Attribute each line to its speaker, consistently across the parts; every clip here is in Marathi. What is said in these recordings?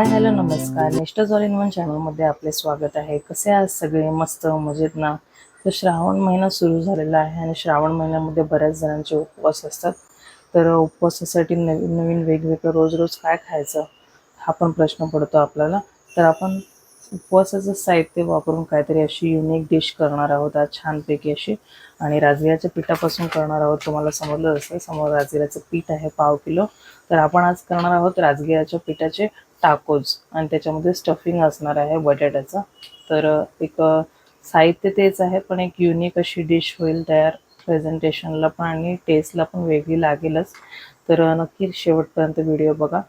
Speaker 1: हाय हॅलो नमस्कार. नेस्टर्स ऑल इन वन चॅनलमध्ये आपले स्वागत आहे. कसे आज सगळे? मस्त मजेत ना? तर श्रावण महिना सुरू झालेला आहे आणि श्रावण महिन्यामध्ये बऱ्याच जणांचे उपवास असतात. तर उपवासासाठी नवीन नवीन वेगवेगळं रोज रोज काय खायचं हा पण प्रश्न पडतो आपल्याला. तर आपण उपवासाचं साहित्य वापरून काहीतरी अशी युनिक डिश करणार आहोत. आज छानपैकी अशी. आणि राजगिराच्या पिठापासून करणार आहोत. तुम्हाला समजलं असेल. समोर राजगिराचं पीठ आहे पाव किलो. तर आपण आज करणार आहोत राजगिराच्या पिठाचे टाकोज आणि त्याच्यामध्ये स्टफिंग असणार आहे बटाट्याचं. तर एक साहित्य तेच आहे पण एक युनिक अशी डिश होईल तयार प्रेझेंटेशनला पण आणि टेस्टला पण वेगळी लागेलच. तर नक्की शेवटपर्यंत व्हिडिओ बघा.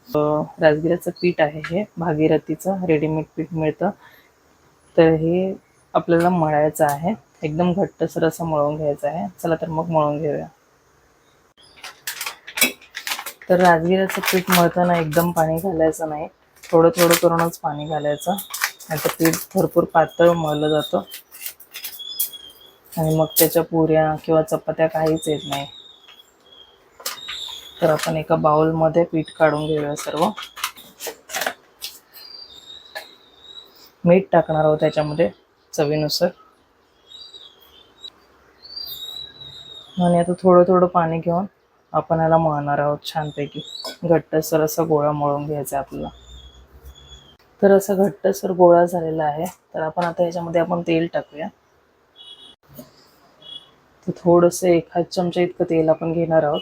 Speaker 1: राजगिराचं पीठ आहे हे भागीरथीचं रेडीमेड पीठ मिळतं. तर हे आपल्याला मळायचं आहे. एकदम घट्टसर असं मळून घ्यायचं आहे. चला तर मग मळून घेऊया. तर राजगिराचं पीठ मळताना एकदम पाणी घालायचं नाही. थोडं थोडं करूनच पाणी घालायचं. आणि पीठ भरपूर पातळ मळलं जातं. आणि मग त्याच्या पुऱ्या किंवा चपात्या काहीच येत नाही. तर आपण एका बाउलमध्ये पीठ काढून घेऊया सर्व. मीठ टाकणार आहोत त्याच्यामध्ये चवीनुसार. आणि आता थोडं थोडं पाणी घेऊन आपण याला मळणार आहोत छानपैकी. घट्टसर असा गोळा मळून घ्यायचा आपल्याला. तर असा घट्टसर गोळा झालेला आहे. तर आपण आता याच्यामध्ये आपण तेल टाकूया. तर थोडंसं एखाद चमचा इतकं तेल आपण घेणार आहोत.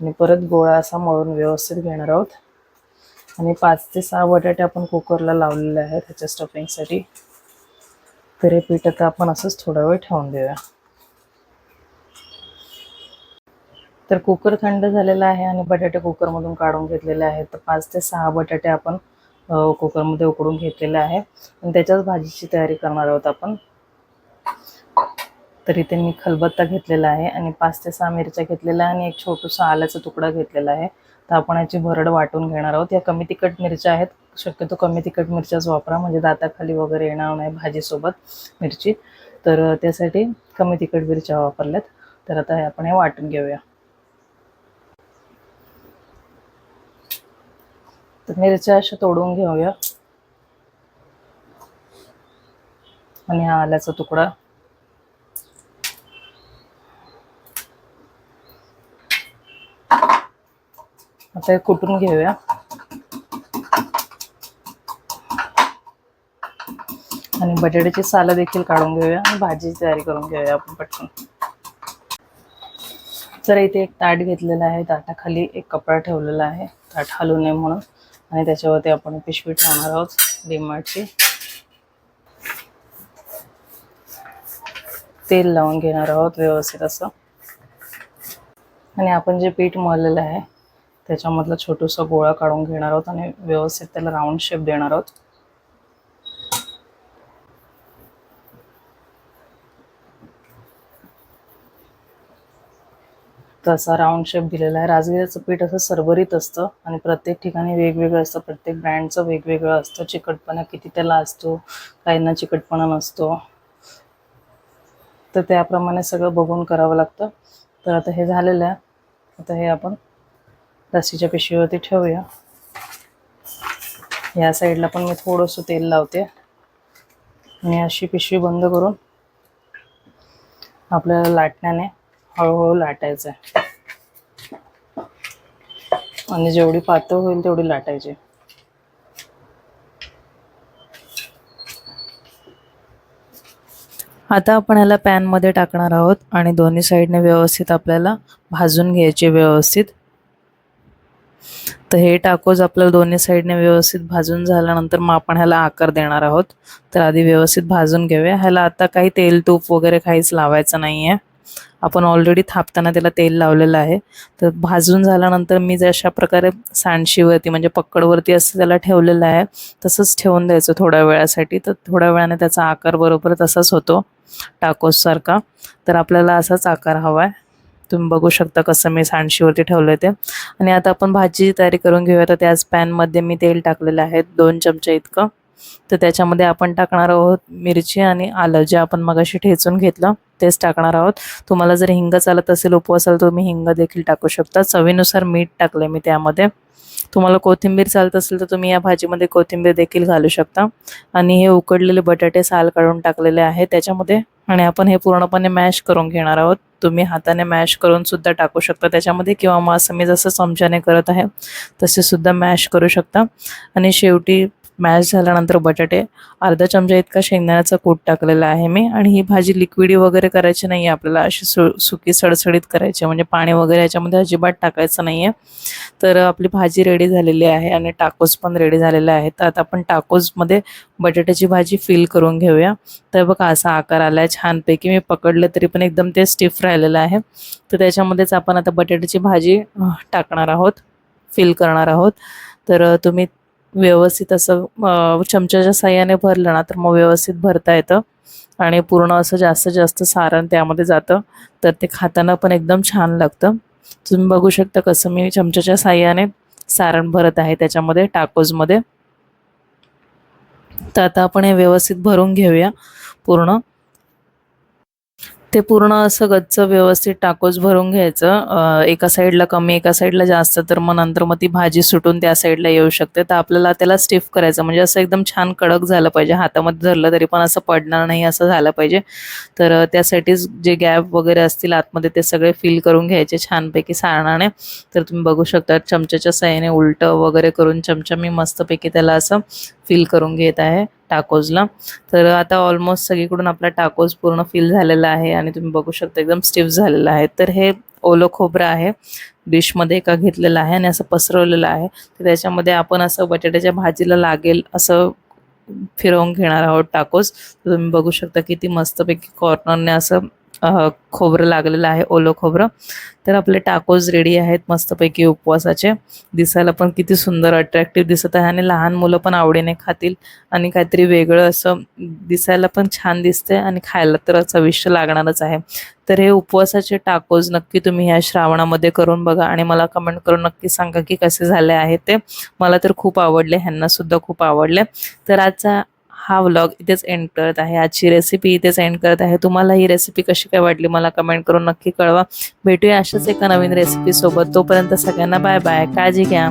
Speaker 1: आणि परत गोळा असा मळून व्यवस्थित घेणार आहोत. आणि पाच ते सहा बटाटे आपण कुकरला लावलेले आहेत त्याच्या स्टफिंगसाठी तर हे पीठ आता आपण असंच थोडा वेळ ठेवून देऊया. तर कुकर थंड झालेला आहे आणि बटाटे कुकरमधून काढून घेतलेले आहेत. तर पाच ते सहा बटाटे आपण कुकरमध्ये उकडून घेतलेले आहे आणि त्याच्याच भाजीची तयारी करणार आहोत आपण. तर इथे मी खलबत्ता घेतलेला आहे आणि पाच ते सहा मिरच्या घेतलेल्या आहे आणि एक छोटूसा आल्याचा तुकडा घेतलेला आहे. तर आपण याची भरड वाटून घेणार आहोत. या कमी तिखट मिरच्या आहेत. शक्यतो कमी तिखट मिरच्याच वापरा. म्हणजे दाताखाली वगैरे येणार नाही भाजीसोबत मिरची. तर त्यासाठी कमी तिखट मिरच्या वापरल्यात. तर आता हे आपण हे वाटून घेऊया. तर मिरच्या अशा तोडून घेऊया. आणि हा आल्याचा तुकडा. आता हे कुटून घेऊया. आणि बटाट्याची सालं देखील काढून घेऊया आणि भाजीची तयारी करून घेऊया आपण पटकन. तर इथे एक ताट घेतलेलं आहे. ताटाखाली एक कपडा ठेवलेला आहे. ताट हलू नये म्हणून. आणि त्याच्यावरती आपण पिशवी ठेवणार आहोत डिमार्टची. तेल लावून घेणार आहोत व्यवस्थित असं. आणि आपण जे पीठ मळलेलं आहे त्याच्यामधला छोटूसा गोळा काढून घेणार आहोत आणि व्यवस्थित त्याला राऊंड शेप देणार आहोत. असा राऊंड शेप दिलेला आहे. राजगिराचं पीठ असं सरभरीत असतं आणि प्रत्येक ठिकाणी वेगवेगळं असतं. प्रत्येक ब्रँडचं वेगवेगळं असतं. चिकटपणा किती त्याला असतो काहींना चिकटपणा नसतो. तर त्याप्रमाणे सगळं बघून करावं लागतं. तर आता हे झालेलं आहे. आता हे आपण लसीच्या पिशवीवरती ठेवूया. या साईडला पण मी थोडंसं तेल लावते. आणि अशी पिशवी बंद करून आपल्याला लाटण्याने हळूहळू लाटायचं आहे आणि जेवढी पातळ होईल तेवढी लाटायची. आता आपण ह्याला पॅनमध्ये टाकणार आहोत आणि दोन्ही साईडने व्यवस्थित आपल्याला भाजून घ्यायचे व्यवस्थित. तर हे टाकोज आपल्याला दोन्ही साईडने व्यवस्थित भाजून झाल्यानंतर मग आपण ह्याला आकार देणार आहोत. तर आधी व्यवस्थित भाजून घेऊया. ह्याला आता काही तेल तूप वगैरे काहीच लावायचं नाही आहे आपण ऑलरेडी थापताना त्याला तेल लावलेलं आहे. तर भाजून झाल्यानंतर मी जशा प्रकारे सांडशीवरती म्हणजे पक्कडवरती असं त्याला ठेवलेलं आहे तसंच ठेवून द्यायचं थोड्या वेळासाठी. तर थोड्या वेळाने त्याचा आकार बरोबर तसाच होतो टाकोससारखा तर आपल्याला असाच आकार हवा आहे. तुम्ही बघू शकता कसं मी सांडशीवरती ठेवलं ते. आणि आता आपण भाजीची तयारी करून घेऊया. तर त्याच पॅनमध्ये मी तेल टाकलेलं आहे दोन चमचे इतकं. तर त्याच्यामध्ये आपण टाकणार आहोत मिरची आणि आलं जे आपण मगाशी ठेचून घेतलं तेच टाकणार आहोत. तुम्हाला जर हिंग चालत असेल उपवासाला तुम्ही हिंग देखील टाकू शकता. चवीनुसार मीठ टाकले मी त्यामध्ये. तुम्हाला कोथिंबीर चालत असेल तर तुम्ही या भाजीमध्ये कोथिंबीर देखील घालू शकता. आणि हे उकडलेले बटाटे साल काढून टाकलेले आहे त्याच्यामध्ये. आणि आपण हे पूर्णपणे मॅश करून घेणार आहोत. तुम्ही हाताने मॅश करून सुद्धा टाकू शकता त्याच्यामध्ये. किंवा मग असं मी जसं चमच्याने करत आहे तसे सुद्धा मॅश करू शकता. आणि शेवटी मॅश झाल्यानंतर बटाटे अर्धा चमचा इतका शेंगदाण्याचा कूट टाकलेला आहे मी आणि ही भाजी लिक्विडी वगैरे करायची नाही आहे आपल्याला अशी सु सुकी सडसडीत करायची म्हणजे पाणी वगैरे याच्यामध्ये अजिबात टाकायचं नाही आहे तर आपली भाजी रेडी झालेली आहे आणि टाकोज पण रेडी झालेले आहेत. तर आता आपण टाकोजमध्ये बटाट्याची भाजी फिल करून घेऊया. तर बघा असा आकार आला आहे छानपैकी. मी पकडलं तरी पण एकदम ते स्टिफ राहिलेलं आहे. तर त्याच्यामध्येच आपण आता बटाट्याची भाजी टाकणार आहोत. फिल करणार आहोत. तर तुम्ही व्यवस्थित असं चमच्याच्या साह्याने भरलं ना तर मग व्यवस्थित भरता येतं. आणि पूर्ण असं जास्तीत जास्त सारण त्यामध्ये जातं. तर ते खाताना पण एकदम छान लागतं. तुम्ही बघू शकता कसं मी चमच्याच्या साह्याने सारण भरत आहे त्याच्यामध्ये टाकोजमध्ये. तर आता आपण हे व्यवस्थित भरून घेऊया पूर्ण. ते पूर्ण असं गच्च व्यवस्थित टाकोच भरून घ्यायचं. एका साईडला कमी एका साईडला जास्त तर मग नंतर मग ती भाजी सुटून त्या साईडला येऊ शकते. तर आपल्याला त्याला स्टिफ करायचं म्हणजे असं एकदम छान कडक झालं पाहिजे. हातामध्ये धरलं तरी पण असं पडणार नाही असं झालं पाहिजे. तर त्यासाठीच जे गॅप वगैरे असतील आतमध्ये ते सगळे फिल करून घ्यायचे छानपैकी सारणाने. तर तुम्ही बघू शकता चमच्याच्या साह्याने उलटं वगैरे करून चमचा मी मस्तपैकी त्याला असं फिल करून घेत आहे टाकोजला. तर आता ऑलमोस्ट सगळीकडून आपला टाकोज पूर्ण फिल झालेला आहे आणि तुम्ही बघू शकता एकदम स्टिफ झालेला आहे. तर हे ओलं खोबरं आहे. डिशमध्ये एका घेतलेलं आहे आणि असं पसरवलेलं आहे. तर त्याच्यामध्ये आपण असं बटाट्याच्या भाजीला लागेल असं फिरवून घेणार आहोत टाकोज. तर तुम्ही बघू शकता किती मस्तपैकी कॉर्नरने असं खोबरं लागलेलं आहे ओलं खोबरं. तर आपले टाकोज रेडी आहेत मस्तपैकी उपवासाचे. दिसायला पण किती सुंदर अट्रॅक्टिव्ह दिसत आहे आणि लहान मुलं पण आवडीने खातील. आणि काहीतरी वेगळं असं दिसायला पण छान दिसते आणि खायला तर चविष्ट लागणारच आहे. तर हे उपवासाचे टाकोज नक्की तुम्ही ह्या श्रावणामध्ये करून बघा आणि मला कमेंट करून नक्की सांगा की कसे झाले आहेत ते. मला तर खूप आवडले ह्यांना सुद्धा खूप आवडले. तर आजचा हा व्लॉग इथेच एंड करत आहे. आजची रेसिपी इथेच एंड करत आहे. तुम्हाला ही रेसिपी कशी काय वाटली मला कमेंट करून नक्की कळवा. भेटूया अशाच एका नवीन रेसिपी सोबत. तोपर्यंत सगळ्यांना बाय बाय काळजी घ्या.